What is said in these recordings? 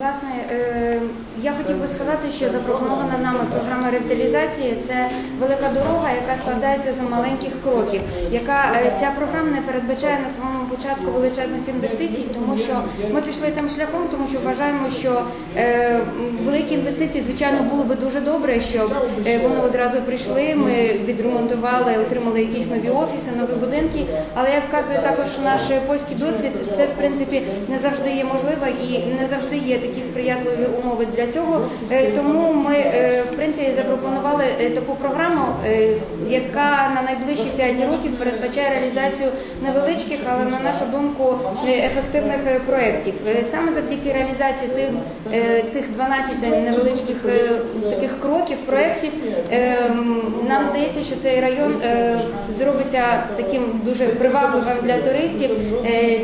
Власне, е, я хотів би сказати, що запропонована нами програма ревіталізації це велика дорога, яка складається з маленьких кроків. Е, ця програма не передбачає на самому початку величезних інвестицій, тому що ми пішли там шляхом, тому що вважаємо, що інвестиції, звичайно, було би дуже добре, щоб е, вони одразу прийшли. Ми відремонтували, отримали якісь нові офіси, нові будинки. Але як вказує також наш польський досвід, це в принципі не завжди є можливо і не завжди є такі сприятливі умови для цього. Е, Тому ми е, запропонували е, таку програму, е, яка на найближчі 5 років передбачає реалізацію невеличких, але на нашу думку е, ефективних проєктів. Саме завдяки реалізації тих, тих 12 невеличких таких кроків проєктів нам здається, що цей район зробиться таким дуже привабливим для туристів,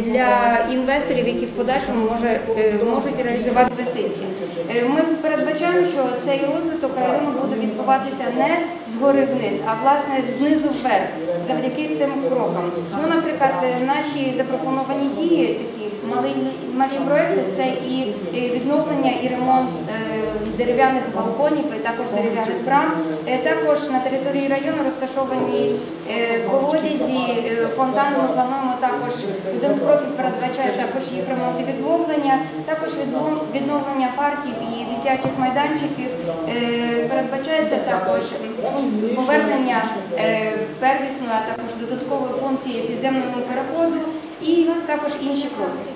для інвесторів, які в подальшому може, можуть реалізувати інвестиції. Ми передбачаємо, що цей розвиток району буде відбуватися не згори вниз, а власне знизу вверх, завдяки цим крокам. Ну, наприклад, наші запропоновані дії, такі малі, малі проекти, це і відновлення і ремонт е, дерев'яних балконів, і також дерев'яних брам. Е, Також на території району розташовані е, колодязі, фонтани. Ми плануємо також один з кроків передбачає також їх ремонт і відновлення, також відновлення парків і дитячих майданчиків. Е, Передбачається також повернення е, первісної, а також додаткової функції підземного переходу і також інші кроки.